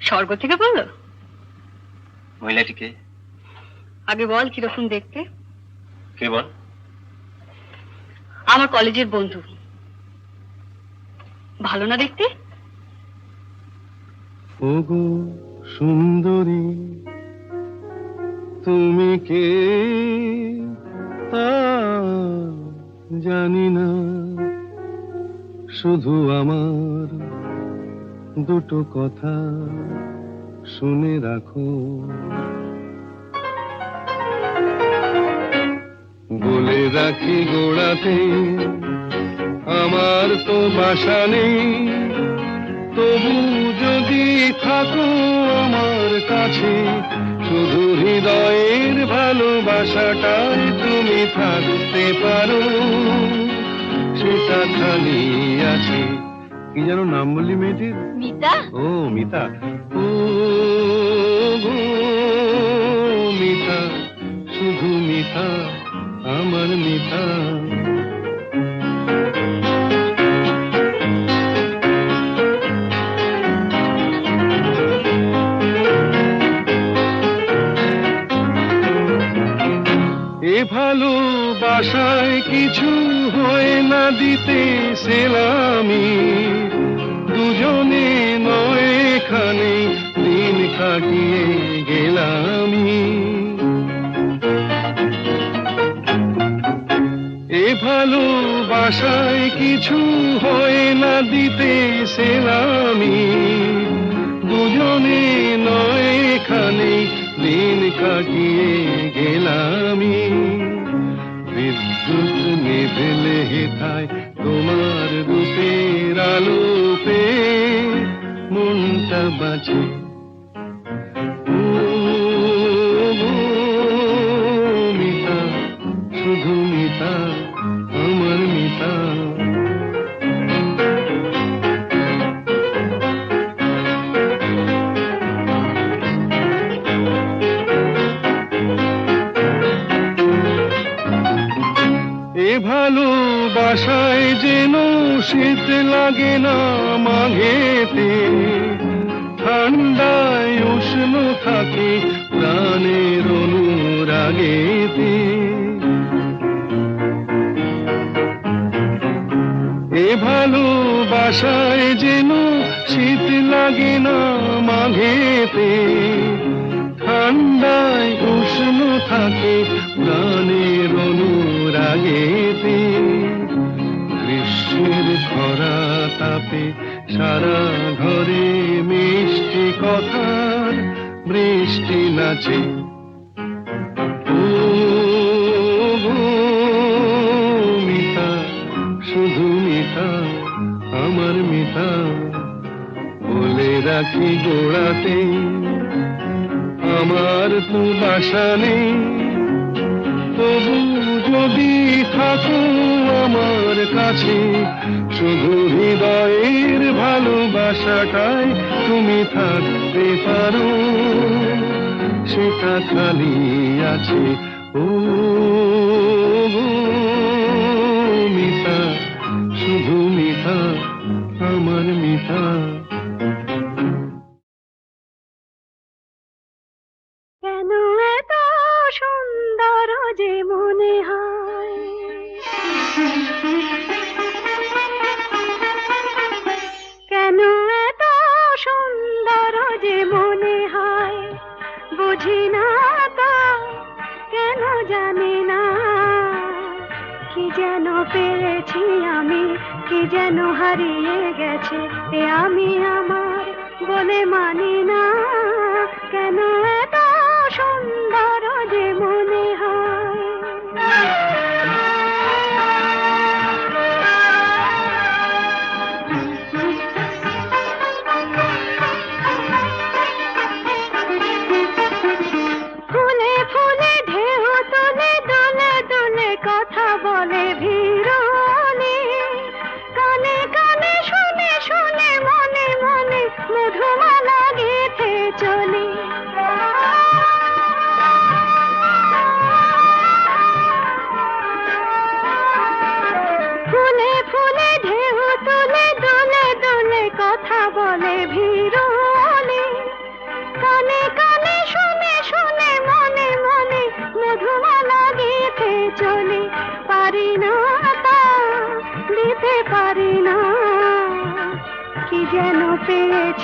স্বর্গ থেকে বলল? মহিলাটিকে? আগে বল কীরকম দেখতে? কে বল? আমার কলেজের বন্ধু। ভালো না দেখতে? ওগো সুন্দরী তুমি কে? তা জানি না। শুধু আমার দুটো কথা শুনে রাখো। বলে রাখি গোড়াতে, আমার তো বাসা নেই। তবু যদি থাকো আমার কাছে, শুধু হৃদয়ের ভালোবাসাটাই তুমি থাকতে পারো। সেটা খালি আছে। কি যেন নাম বললি মেয়েটির? মিতা। ও মিতা। ও মিতা শুধু মিতা আমার মিতা। এ ভালোবাসায় কিছু হয় না দিতে সেলামি। দুজনে নয় এখানে দিন কাটিয়ে গেলামি এ ভালোবাসায় কিছু হয় না দিতে সেলামি। দুজনে নয় এখানে দিন কাটিয়ে গেলামি বিদ্যুৎ নিভেলে হেথায় তোমার রূপের আলোপে মনটা বাঁচে। ভালোবাসায় যেন শীত লাগে না মাঘেতে। ঠান্ডায় উষ্ণ থাকে প্রাণের অনুরাগেতে। এ ভালোবাসায় যেন শীত লাগে না মাঘেতে। ঠান্ডায় উষ্ণ থাকে প্রাণের অনুরাগেতে। খরা তাপে সারা ঘরে মিষ্টি কথার বৃষ্টি নাচে। মিতা, শুধু মিতা, আমার মিতা, বলে রাখি গোড়াতে, আমার তো বাসা নেই। তবু যদি থাকো আমার কাছে, শুধু হৃদয়ের ভালোবাসাটাই তুমি থাকতে পারো। সেটা খালি আছে, ও মিতা, শুধু মিতা, আমার মিতা। যেন পেরেছি আমি? কি যেন হারিয়ে গেছে? আমি আমার বলে মানি না।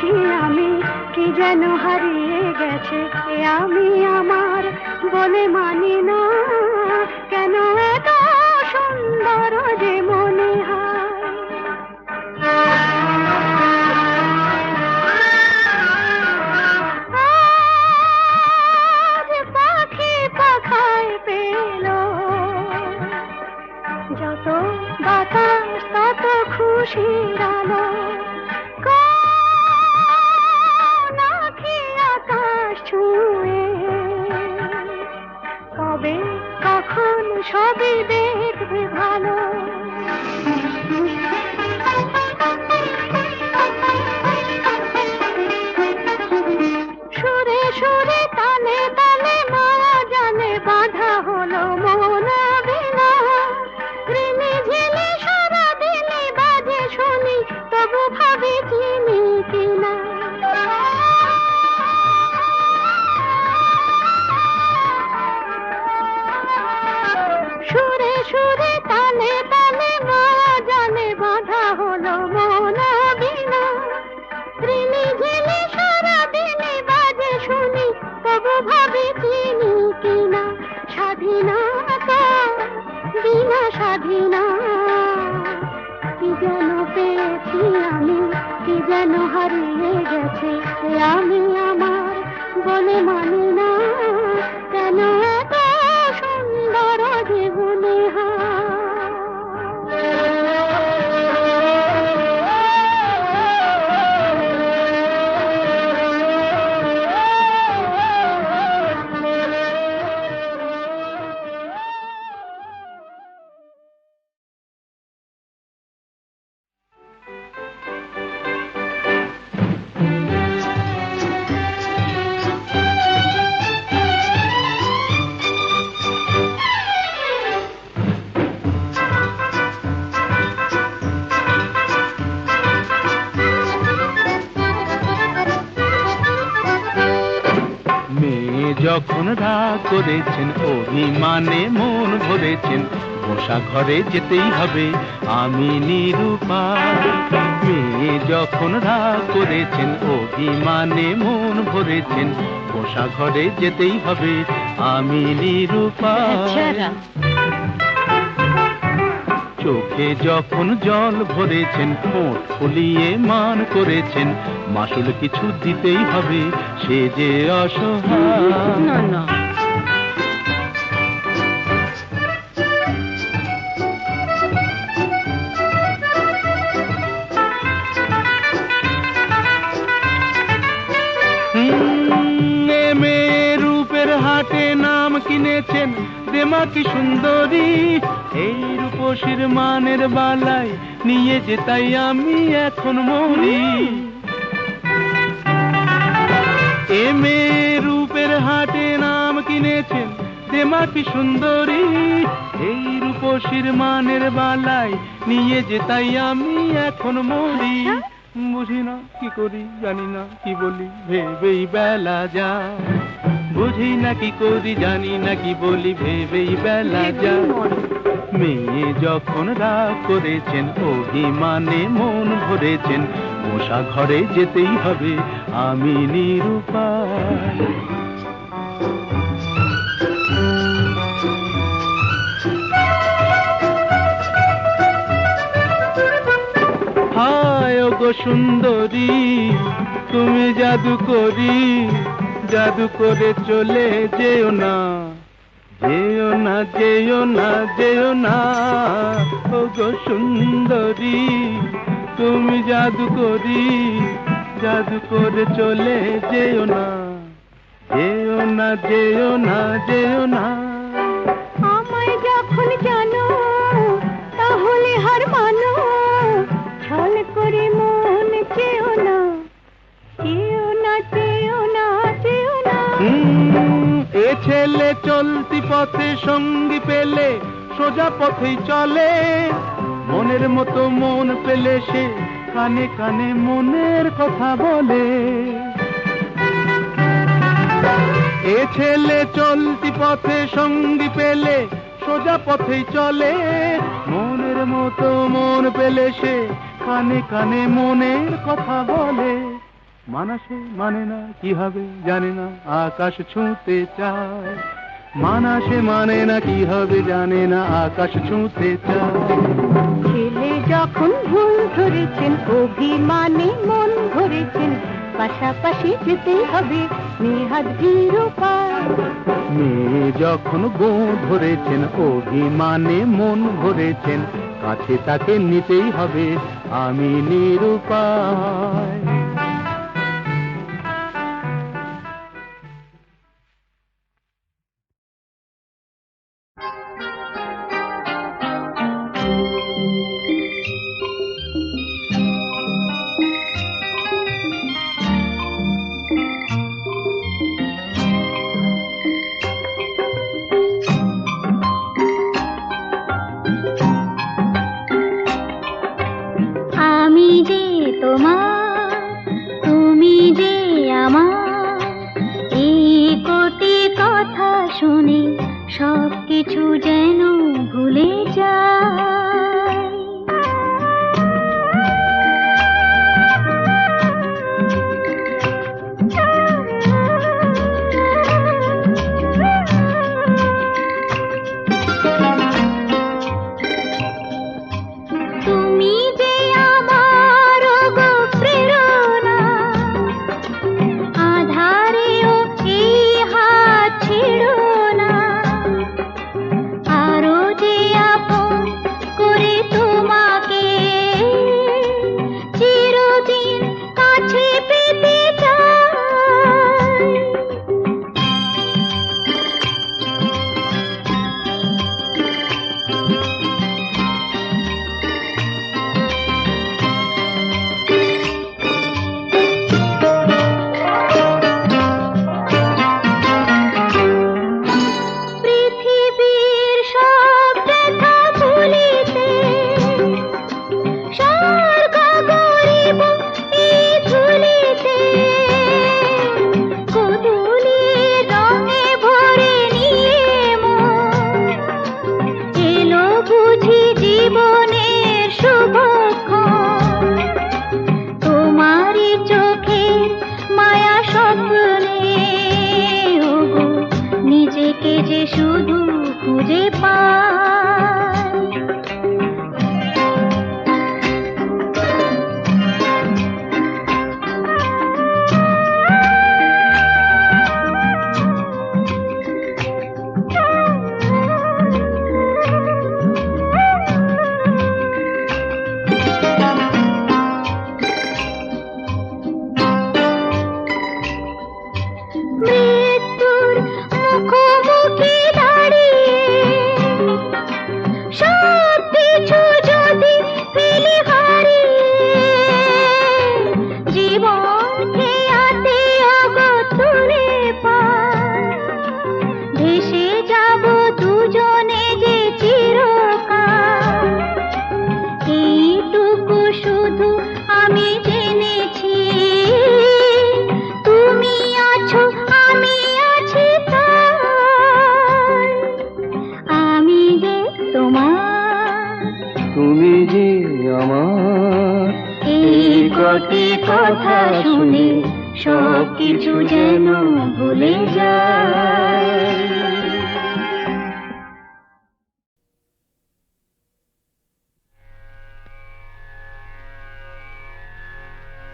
পেয়েছি আমি কি যেন হারিয়ে গেছে? আমি আমার বলে মানি না যখন রাগ করেছেন অভিমানে মন ভরেছেন বসা ঘরে যেতেই হবে আমি নিরুপায় মেয়ে যখন রাগ করেছেন অভিমানে মন ভরেছেন বসা ঘরে যেতেই হবে আমি নিরুপায় চোখে যখন জল ভরেছেন ঠোঁট ফুলিয়ে মান করেছেন মাসুল কিছু দিতেই হবে সে যে অসহায়। না না। হাটে নাম কিনেছেন দেমা কি সুন্দরী। এই রূপসীর মানের বালায় নিয়ে যে তাই আমি এখন মরি। এ রূপের হাটে নাম কিনেছেন। দেমা কি সুন্দরী এই রূপসীর মানের বালায় নিয়ে যে তাই আমি এখন মরি। বুঝি না কি করি জানি না কি বলি ভেবেই বেলা যা বুঝি না কি করি জানি না কি বলি ভেবেই বেলা যা মেয়ে যখন রাগ করেছেন অভিমানে মন ভরেছেন। মশা ঘরে যেতেই হবে, আমি নিরুপায়। হায় গো সুন্দরী, তুমি জাদু করি, জাদু করে চলে যেও না। যেও না যেও না যেও না, ও গো সুন্দরী। তুমি জাদু করি জাদু করে চলে যেও না। যেও না যেও না যেও না। আমায় যখন জানো তাহলে হার মানো। ছল করে মন চেও না। চেও না চেও না চেও না। এ ছেলে চলতি পথে সঙ্গী পেলে সোজা পথেই চলে। মনের মতো মন পেলে সে কানে কানে মনের কথা বলে। এ ছেলে চলতি পথে সঙ্গী পেলে, সোজা পথেই চলে। মনের মতো মন পেলে সে কানে কানে মনের কথা বলে। মানাসে মানে না, কি হবে জানে না, আকাশ ছুঁতে চায়। মানাসে মানে না কি হবে জানে না আকাশ ছুঁতে চায়। ছেলে যখন ভুল ধরেছেন অভিমানে মন ধরেছেন পাশাপাশি যেতে হবে নেহাত নিরুপায় মেয়ে যখন গো ধরেছেন অভিমানে মন ভরেছেন কাছে তাকে নিতেই হবে আমি নিরুপায়। তোমার। তুমি যে আমার। এই কোটি কথা শুনে সব কিছু যেন ভুলে যায়।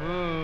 কি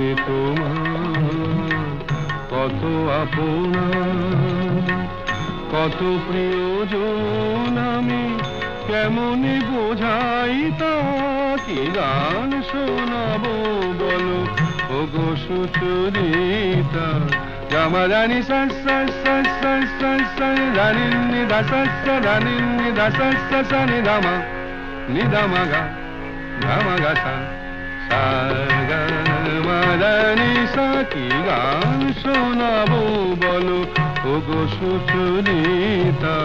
যে তোমার। কত আপনা, কত প্রিয়জন আমি কেমনে বোঝাই কি গান শোনাবো বলো? ও গো সুচরিতা গামা জানি সা সা সা সা সা সা জানি নি দামা নি দামা গা গা সা গা। মা সাকি গান শোনাবো বলো ও গো সুচরিতা।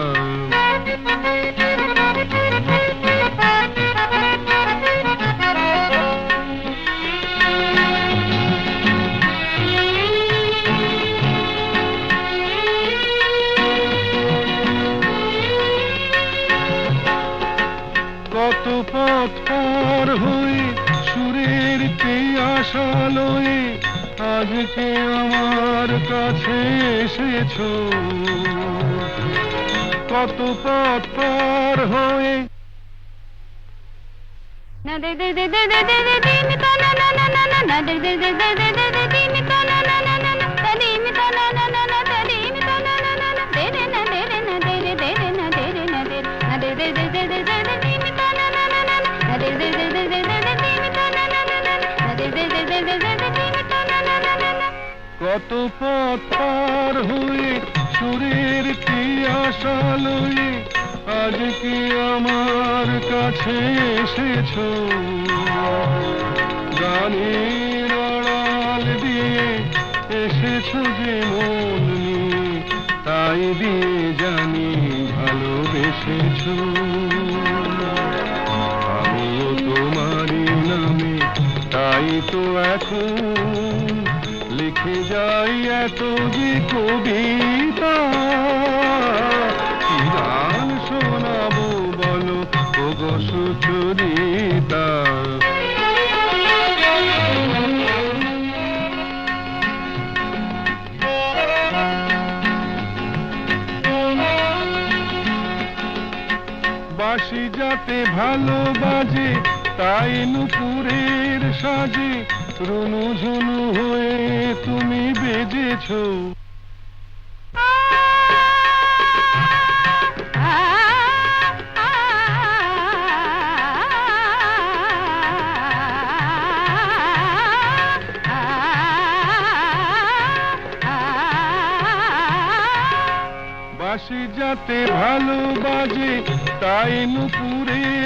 এসেছ কত পথ পার হয়ে না দে দে দে দে দে দে দে দে না না দে দে দে দে দে দে দে কত পথ পার হয়ে সুরের কি আশা লয়ে আজকে আমার কাছে এসেছ? গানের আড়াল দিয়ে এসেছ যে মন তাই দিয়ে জানি ভালোবেসেছো। আমিও তোমারই নামে, তাই তো এখন যাই এত যে কবিতা গান শোনাবো বলো? ও গো সুচরিতা। বাসি যাতে ভালো বাজে তাই নুপুরের সাজে রুনু ঝুনু হয়ে তুমি বেজেছো বাসি যাতে ভালো বাজে তাই নুপুরের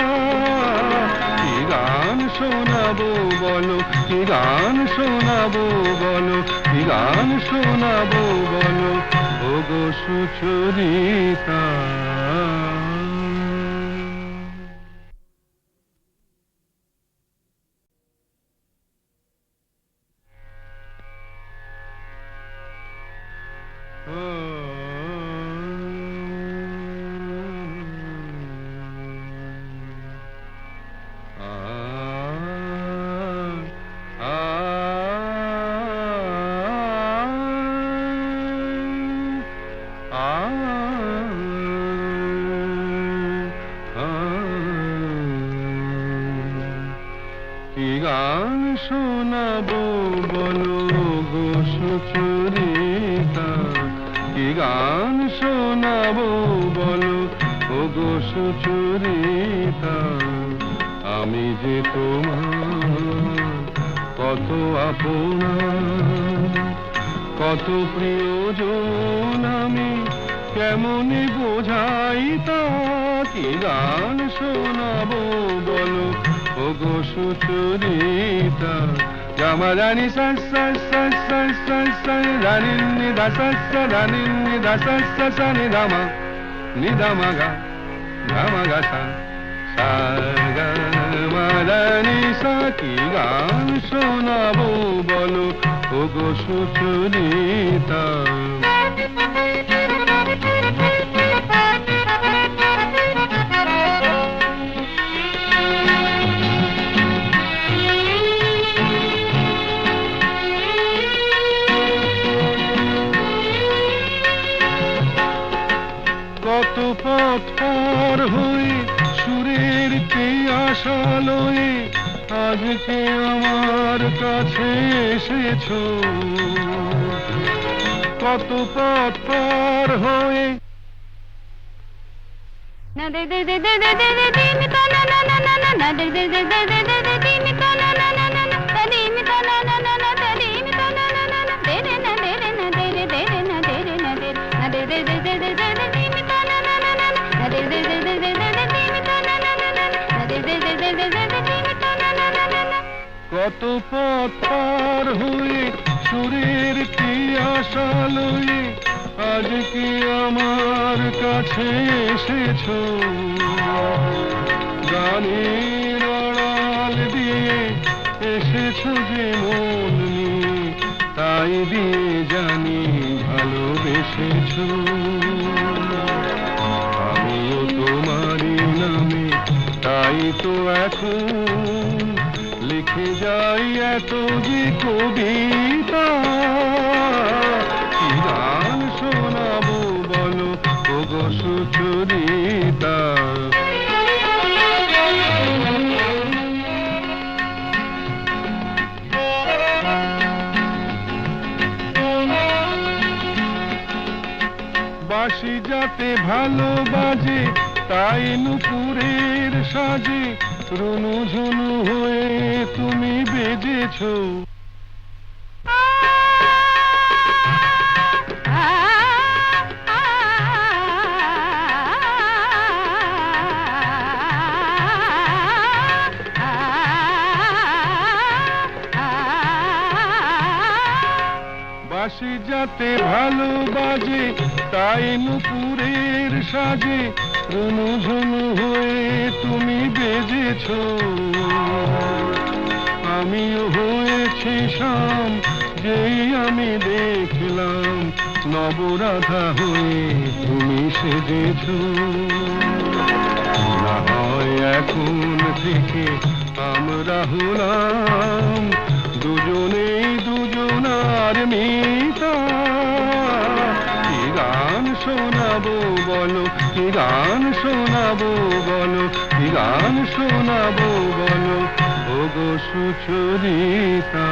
গান শোনাবো বলো, কি গান শোনাবো বলো, কি গান শোনাবো বলো ও গো সুচরিতা। কি সুচরিতা, আমি যে তোমার কত আপনা কত প্রিয়জন আমি কেমনে বোঝাই তা কি গান শোনাবো বলো? ও গো সুচরিতা গামা রানী রানী নি দা সা সা নি দা সা সা সা নি দামা নি দামা গা। গামা গা সা সা গা মা রানী সা কি গান শোনাবো বলো ও গো সুচরিতা পর হয়ে না দে দে দে দে দে দে দে কত পথ হয়ে সুরের কি আশা লয়ে আজকে আমার কাছে এসেছ? গানের আড়াল দিয়ে এসেছ যে মন তাই দিয়ে জানি ভালোবেসেছো। আমিও তোমারই নামে, তাই তো এখন লিখে যাই এত যে কবিতা তাই নুপুরের সাজে রুনু ঝুনু হয়ে তুমি বেজেছো। বাঁশি যাতে নুপুরের সাজে হয়ে তুমি বেজেছো আমিও হয়েছি শাম, যেই আমি দেখলাম নবরাধা হয়ে তুমি সেজেছো। না হয় এখন থেকে আমরা হলাম দুজনেই দুজনার মিতা। গান শোনাবো বলো কি গান শোনাবো বলো কি গান শোনাবো বলো? ভোগ সুচরিতা।